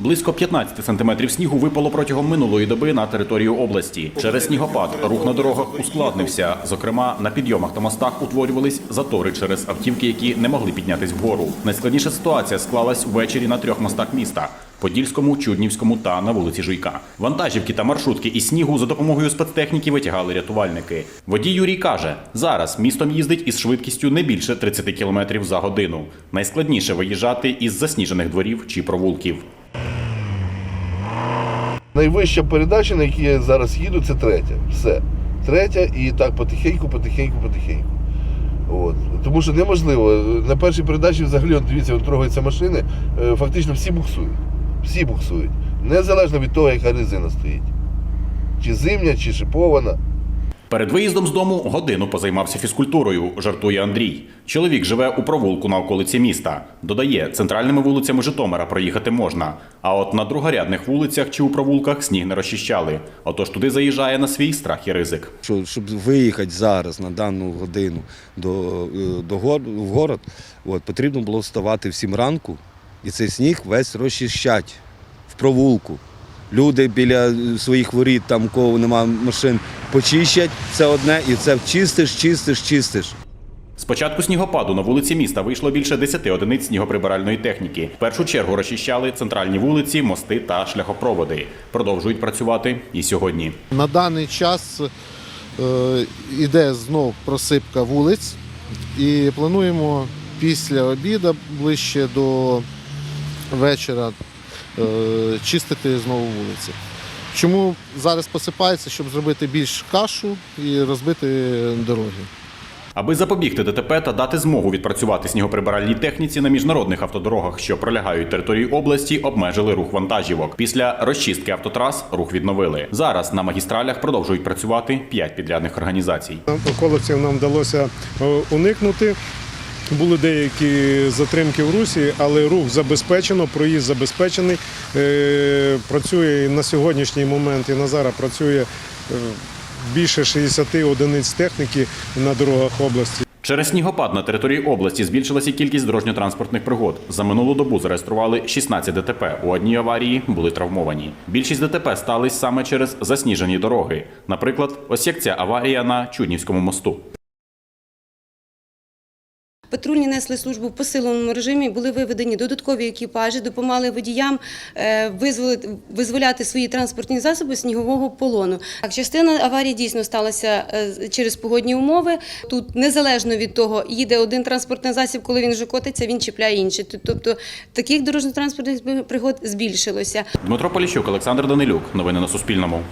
Близько 15 сантиметрів снігу випало протягом минулої доби на територію області. Через снігопад рух на дорогах ускладнився. Зокрема, на підйомах та мостах утворювались затори через автівки, які не могли піднятись вгору. Найскладніша ситуація склалась ввечері на трьох мостах міста. Подільському, Чуднівському та на вулиці Жуйка. Вантажівки та маршрутки із снігу за допомогою спецтехніки витягали рятувальники. Водій Юрій каже, зараз містом їздить із швидкістю не більше 30 км за годину. Найскладніше виїжджати із засніжених дворів чи провулків. Найвища передача, на якій я зараз їду, це третя. Все. Третя і так потихеньку, потихеньку, потихеньку. От. Тому що неможливо. На першій передачі взагалі, от дивіться, от трогаються машини, е, фактично всі буксують. Всі буксують. Незалежно від того, яка резина стоїть. Чи зимня, чи шипована. Перед виїздом з дому годину позаймався фізкультурою, жартує Андрій. Чоловік живе у провулку на околиці міста. Додає, центральними вулицями Житомира проїхати можна. А от на другорядних вулицях чи у провулках сніг не розчищали. Отож туди заїжджає на свій страх і ризик. Що, щоб виїхати зараз на дану годину до, е, до гор, в город, от, потрібно було вставати в 7 ранку і цей сніг весь розчищати в провулку. Люди біля своїх воріт, там кого немає машин, почищать це одне і це чистиш, чистиш, чистиш. З початку снігопаду на вулиці міста вийшло більше 10 одиниць снігоприбиральної техніки. В першу чергу розчищали центральні вулиці, мости та шляхопроводи. Продовжують працювати і сьогодні. На даний час е, іде знов просипка вулиць і плануємо після обіду, ближче до вечора, чистити знову вулиці. Чому зараз посипається, щоб зробити більш кашу і розбити дороги. Аби запобігти ДТП та дати змогу відпрацювати снігоприбиральній техніці на міжнародних автодорогах, що пролягають територію області, обмежили рух вантажівок. Після розчистки автотрас рух відновили. Зараз на магістралях продовжують працювати п'ять підрядних організацій. Околиців нам вдалося е, уникнути. Були деякі затримки в русі, але рух забезпечено, проїзд забезпечений. Е, Працює на сьогоднішній момент і на зараз працює е, більше 60 одиниць техніки на дорогах області. Через снігопад на території області збільшилася кількість дорожньо-транспортних пригод. За минулу добу зареєстрували 16 ДТП. У одній аварії були травмовані. Більшість ДТП стались саме через засніжені дороги. Наприклад, ось як ця аварія на Чуднівському мосту. Патрульні несли службу в посиленому режимі, були виведені додаткові екіпажі, допомагали водіям е, визволяти свої транспортні засоби снігового полону. Так, частина аварії дійсно сталася е, через погодні умови. Тут незалежно від того, їде один транспортний засіб, коли він вже котиться, він чіпляє інший. Тобто таких дорожньо-транспортних пригод збільшилося. Дмитро Поліщук, Олександр Данилюк. Новини на Суспільному.